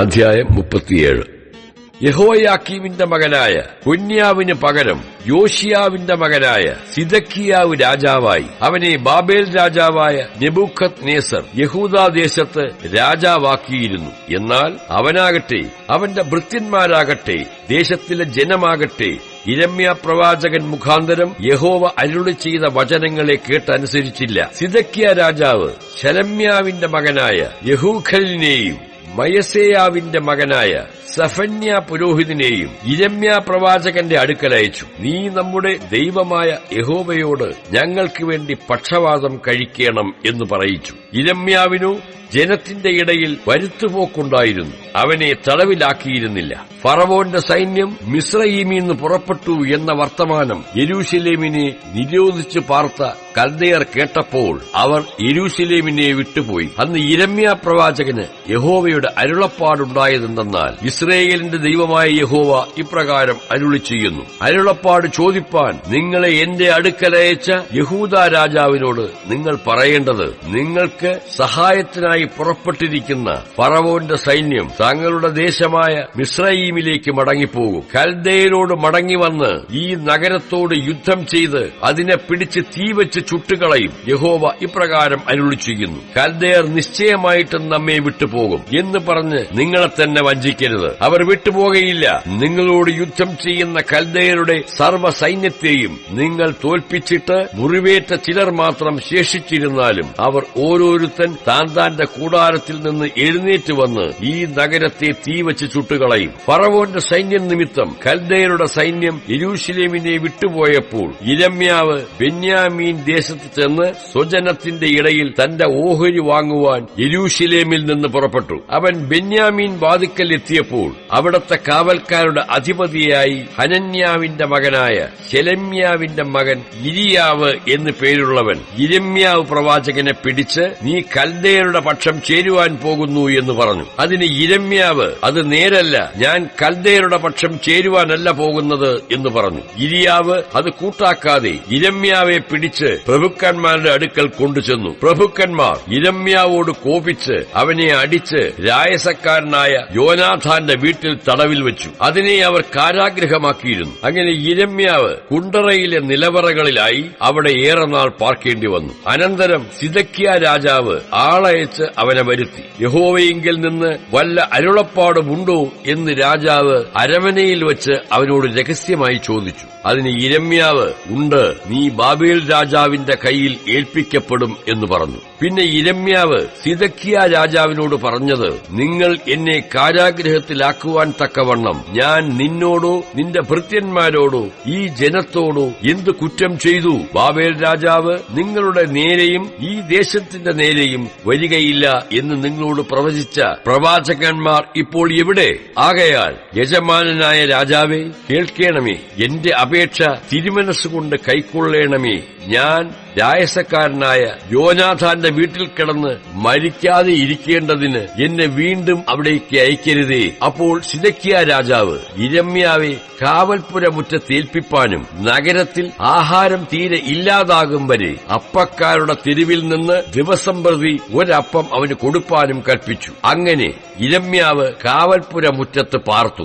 അധ്യായം മുപ്പത്തിയേഴ്. യഹോയാക്കീമിന്റെ മകനായ കുന്യാവിന് പകരം യോഷിയാവിന്റെ മകനായ സിദക്കിയാവ് രാജാവായി. അവനെ ബാബേൽ രാജാവായ നെബുഖത് നേസർ യഹൂദാദേശത്ത് രാജാവാക്കിയിരുന്നു. എന്നാൽ അവനാകട്ടെ അവന്റെ ഭൃത്യന്മാരാകട്ടെ ദേശത്തിലെ ജനമാകട്ടെ ഇരമ്യ പ്രവാചകൻ മുഖാന്തരം യഹോവ അരുളി ചെയ്ത വചനങ്ങളെ കേട്ടനുസരിച്ചില്ല. സിദക്കിയ രാജാവ് ശലമ്യാവിന്റെ മകനായ യഹൂഖലിനെയും മയസേയാവിന്റെ മകനായ സഫന്യ പുരോഹിതനെയും ഇരമ്യ പ്രവാചകന്റെ അടുക്കലയച്ചു നീ നമ്മുടെ ദൈവമായ യഹോവയോട് ഞങ്ങൾക്ക് വേണ്ടി പക്ഷവാദം കഴിക്കണം എന്ന് പറയിച്ചു. ഇരമ്യാവിനു ജനത്തിന്റെ ഇടയിൽ വരുത്തുപോക്കുണ്ടായിരുന്നു. അവനെ തടവിലാക്കിയിരുന്നില്ല. ഫറവോന്റെ സൈന്യം മിശ്രയീമിൽ നിന്ന് പുറപ്പെട്ടു എന്ന വർത്തമാനം യെരൂശലേമിനെ നിരോധിച്ചു പാർത്ത കൽദയർ കേട്ടപ്പോൾ അവർ യെരൂശലേമിനെ വിട്ടുപോയി. അന്ന് ഇരമ്യ പ്രവാചകന് യഹോവയുടെ അരുളപ്പാടുണ്ടായതെന്തെന്നാൽ ഇസ്രയേലിന്റെ ദൈവമായ യഹോവ ഇപ്രകാരം അരുളി ചെയ്യുന്നു. അരുളപ്പാട് ചോദിപ്പാൻ നിങ്ങളെ എന്റെ അടുക്കലയച്ച യഹൂദ രാജാവിനോട് നിങ്ങൾ പറയേണ്ടത് നിങ്ങൾക്ക് സഹായത്തിനായി പുറപ്പെട്ടിരിക്കുന്ന ഫറവോന്റെ സൈന്യം തങ്ങളുടെ ദേശമായ മിശ്രയീമിലേക്ക് മടങ്ങിപ്പോകും. കൽദയരോട് മടങ്ങി വന്ന് ഈ നഗരത്തോട് യുദ്ധം ചെയ്ത് അതിനെ പിടിച്ച് തീവച്ച് ചുട്ടുകളയും. യഹോവ ഇപ്രകാരം അരുളി ചെയ്യുന്നു. കൽദയർ നിശ്ചയമായിട്ടും നമ്മെ വിട്ടുപോകും എന്ന് പറഞ്ഞ് നിങ്ങളെ തന്നെ വഞ്ചിക്കരുത്. അവർ വിട്ടുപോകയില്ല. നിങ്ങളോട് യുദ്ധം ചെയ്യുന്ന കൽദയരുടെ സർവ സൈന്യത്തെയും നിങ്ങൾ തോൽപ്പിച്ചിട്ട് മുറിവേറ്റ ചിലർ മാത്രം ശേഷിച്ചിരുന്നാലും അവർ ഓരോരുത്തൻ താൻ താന്റെ കൂടാരത്തിൽ നിന്ന് എഴുന്നേറ്റ് വന്ന് ഈ നഗരത്തെ തീവച്ച് ചുട്ടുകളയും. ഫറവോന്റെ സൈന്യം നിമിത്തം കൽദയരുടെ സൈന്യം യെരൂശലേമിനെ വിട്ടുപോയപ്പോൾ ഇരമ്യാവ് ബെന്യാമീൻ ദേശത്ത് ചെന്ന് സ്വജനത്തിന്റെ ഇടയിൽ തന്റെ ഓഹരി വാങ്ങുവാൻ യെരൂശലേമിൽ നിന്ന് പുറപ്പെട്ടു. അവൻ ബെന്യാമീൻ വാതിക്കൽ എത്തിയപ്പോൾ അവിടത്തെ കാവൽക്കാരുടെ അധിപതിയായി ഹനന്യാവിന്റെ മകനായ ശെലമ്യാവിന്റെ മകൻ ഇരിയാവ് എന്ന് പേരുള്ളവൻ ഇരമ്യാവ് പ്രവാചകനെ പിടിച്ച് നീ കൽദയരുടെ പക്ഷം ചേരുവാൻ പോകുന്നു എന്ന് പറഞ്ഞു. അതിന് ഇരമ്യാവ് അത് നേരല്ല. ഞാൻ കൽദയരുടെ പക്ഷം ചേരുവാനല്ല പോകുന്നത് എന്ന് പറഞ്ഞു. ഇരിയാവ് അത് കൂട്ടാക്കാതെ ഇരമ്യാവെ പിടിച്ച് പ്രഭുക്കന്മാരുടെ അടുക്കൽ കൊണ്ടുചെന്നു. പ്രഭുക്കന്മാർ ഇരമ്യാവോട് കോപിച്ച് അവനെ അടിച്ച് രായസക്കാരനായ യോനാഥാന്റെ വീട്ടിൽ തടവിൽ വെച്ചു. അതിനെ അവർ കാരാഗ്രഹമാക്കിയിരുന്നു അങ്ങനെ ഇരമ്യാവ് കുണ്ടറയിലെ നിലവറകളിലായി അവിടെ ഏറെ നാൾ പാർക്കേണ്ടി വന്നു. അനന്തരം സിതക്കിയ രാജാവ് ആളയച്ച് അവനെ വരുത്തി. യഹോവയിങ്കിൽ നിന്ന് വല്ല അരുളപ്പാടുമുണ്ടോ എന്ന് രാജാവ് അരമനയിൽ വച്ച് അവനോട് രഹസ്യമായി ചോദിച്ചു. അതിന് ഇരമ്യാവ് ഉണ്ട് നീ ബാബേൽ രാജാവിന്റെ കയ്യിൽ ഏൽപ്പിക്കപ്പെടും എന്ന് പറഞ്ഞു. പിന്നെ ഇരമ്യാവ് സിതക്കിയ രാജാവിനോട് പറഞ്ഞത് നിങ്ങൾ എന്നെ കാരാഗ്രഹത്തിലാക്കുവാൻ തക്കവണ്ണം ഞാൻ നിന്നോടോ നിന്റെ ഭൃത്യന്മാരോടോ ഈ ജനത്തോടോ എന്ത് കുറ്റം ചെയ്തു? ബാബേൽ രാജാവ് നിങ്ങളുടെ നേരെയും ഈ ദേശത്തിന്റെ നേരെയും വരികയില്ല എന്ന് നിങ്ങളോട് പ്രവചിച്ച പ്രവാചകന്മാർ ഇപ്പോൾ എവിടെ? ആകയാൽ യജമാനനായ രാജാവേ കേൾക്കണമേ. എന്റെ അപേക്ഷ തിരുമനസ്സുകൊണ്ട് കൈക്കൊള്ളണമേ. ഞാൻ രായസക്കാരനായ യോനാഥാന്റെ വീട്ടിൽ കിടന്ന് മരിക്കാതെ ഇരിക്കേണ്ടതിന് എന്നെ വീണ്ടും അവിടേക്ക് അയക്കരുതേ. അപ്പോൾ സിതക്കിയ രാജാവ് ഇരമ്യാവെ കാവൽപ്പുര മുറ്റത്തേൽപ്പിപ്പാനും നഗരത്തിൽ ആഹാരം തീരെ ഇല്ലാതാകും വരെ അപ്പക്കാരുടെ തെരുവിൽ നിന്ന് ദിവസം പ്രതി ഒരപ്പം അവന് കൊടുപ്പാനും കൽപ്പിച്ചു. അങ്ങനെ ഇരമ്യാവ് കാവൽപ്പുര മുറ്റത്ത് പാർത്തു.